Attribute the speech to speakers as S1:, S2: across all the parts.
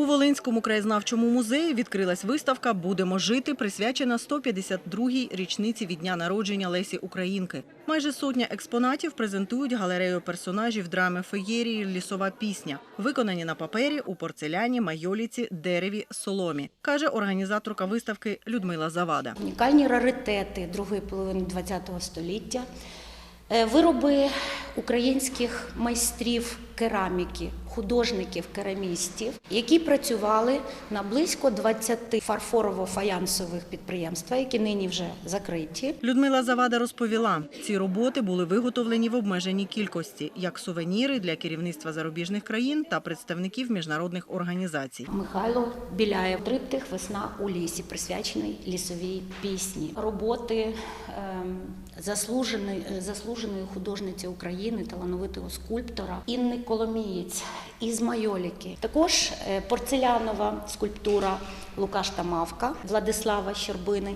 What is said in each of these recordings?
S1: У Волинському краєзнавчому музеї відкрилась виставка Будемо жити, присвячена 152-й річниці від дня народження Лесі Українки. Майже сотня експонатів презентують галерею персонажів драми феєрії Лісова пісня, виконані на папері у порцеляні, майоліці, дереві, соломі, каже організаторка виставки Людмила Завада.
S2: Унікальні раритети другої половини ХХ століття, е, вироби українських майстрів кераміки, художників, керамістів, які працювали на близько 20 фарфорово-фаянсових підприємствах, які нині вже закриті.
S1: Людмила Завада розповіла, ці роботи були виготовлені в обмеженій кількості, як сувеніри для керівництва зарубіжних країн та представників міжнародних організацій.
S2: Михайло Біляєв, триптих Весна у лісі, присвячений лісовій пісні. Роботи ем, заслуженої, заслуженої художниці України, талановитого скульптора Інни Коломієць із Майоліки. Також е, порцелянова скульптура Лукаш Тамавка Владислава Щербини.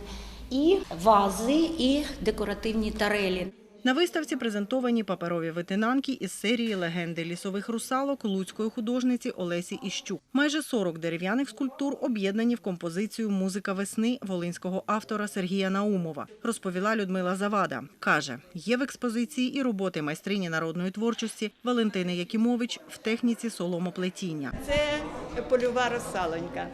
S2: І вази, і декоративні тарелі.
S1: На виставці презентовані паперові витинанки із серії легенди лісових русалок луцької художниці Олесі Іщук. Майже 40 дерев'яних скульптур об'єднані в композицію Музика весни волинського автора Сергія Наумова, розповіла Людмила Завада. Каже, є в експозиції і роботи майстрині народної творчості Валентини Якимович в техніці соломоплетіння.
S3: Це польова росалонька.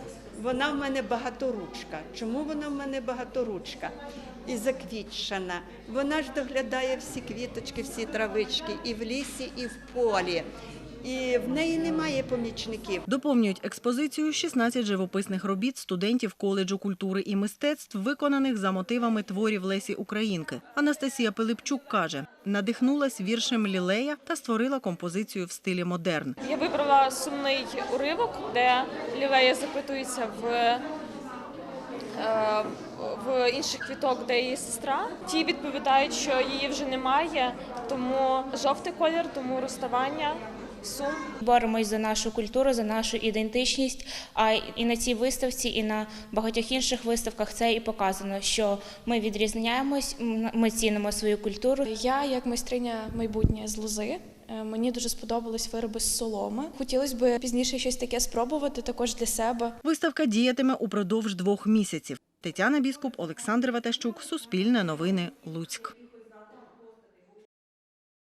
S3: Вона в мене багаторучка. Чому вона в мене багаторучка? І заквітчана. Вона ж доглядає всі квіточки, всі травички і в лісі, і в полі. І в неї немає помічників.
S1: Доповнюють експозицію 16 живописних робіт студентів коледжу культури і мистецтв, виконаних за мотивами творів Лесі Українки. Анастасія Пилипчук каже, надихнулась віршем Лілея та створила композицію в стилі модерн.
S4: Я вибрала сумний уривок, де Лілея запитується в, е, в інших квіток, де її сестра. Ті відповідають, що її вже немає, тому жовтий колір, тому розставання, сум.
S5: Боремось за нашу культуру, за нашу ідентичність. А і на цій виставці, і на багатьох інших виставках це і показано, що ми відрізняємось, ми цінимо свою культуру.
S6: Я, як майстриня майбутнє з лози, е, мені дуже сподобались вироби з соломи. Хотілося б пізніше щось таке спробувати також для себе.
S1: Виставка діятиме упродовж двох місяців. Тетяна Біскуп, Олександр Ватащук, Суспільне новини, Луцьк.